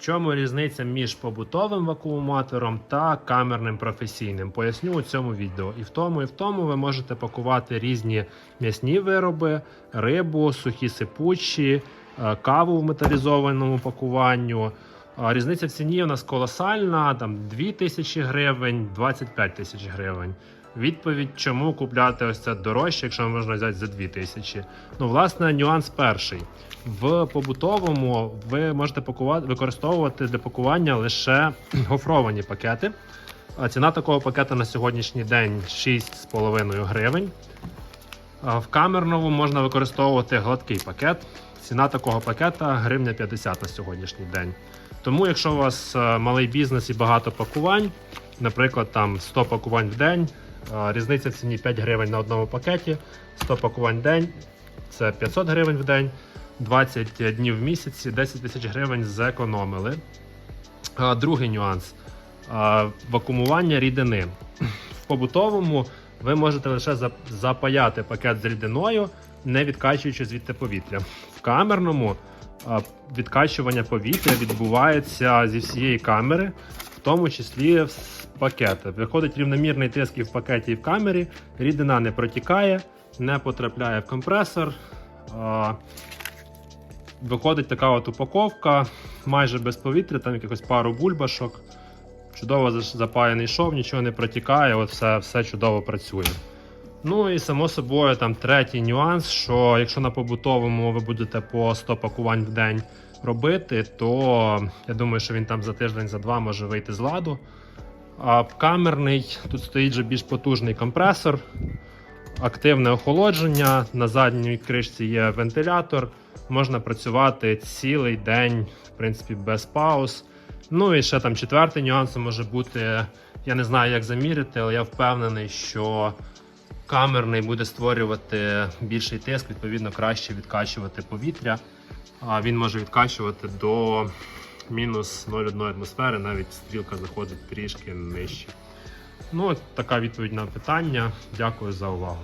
Чому різниця між побутовим вакууматором та камерним професійним? Поясню у цьому відео. І в тому, і в тому ви можете пакувати різні м'ясні вироби, рибу, сухі сипучі, е, каву в металізованому пакуванню. Різниця в ціні у нас колосальна, там 2 тисячі гривень, 25 тисяч гривень. Відповідь, чому купляти ось це дорожче, якщо можна взяти за 2 тисячі. Ну, власне, нюанс перший. В побутовому ви можете пакувати, використовувати для пакування лише гофровані пакети. Ціна такого пакета на сьогоднішній день 6,5 гривень. В камерному можна використовувати гладкий пакет. Ціна такого пакета гривня 50 на сьогоднішній день. Тому, якщо у вас е, малий бізнес і багато пакувань, наприклад, там 100 пакувань в день, е, різниця в ціні 5 гривень на одному пакеті, 100 пакувань в день це 500 гривень в день, 20 днів в місяці, 10 тисяч гривень зекономили. Другий нюанс вакуумування рідини. В побутовому ви можете лише запаяти пакет з рідиною, не відкачуючи звідти повітря. В камерному відкачування повітря відбувається зі всієї камери, в тому числі з пакета. Виходить рівномірний тиск і в пакеті, і в камері. Рідина не протікає, не потрапляє в компресор. Виходить така от упаковка, майже без повітря, там якихось пару бульбашок. Чудово запаяний шов, нічого не протікає, от все, все чудово працює. Ну і само собою там третій нюанс, що якщо на побутовому ви будете по 100 пакувань в день робити, то я думаю, що він там за тиждень, за два може вийти з ладу. А камерний, тут стоїть вже більш потужний компресор, активне охолодження. На задній кришці є вентилятор. Можна працювати цілий день, в принципі, без пауз. Ну і ще там четвертий нюанс може бути. Я не знаю, як заміряти, але я впевнений, що камерний буде створювати більший тиск, відповідно, краще відкачувати повітря. А він може відкачувати до мінус 0,1 атмосфери, навіть стрілка заходить трішки нижче. Ну, така відповідь на питання. Дякую за увагу.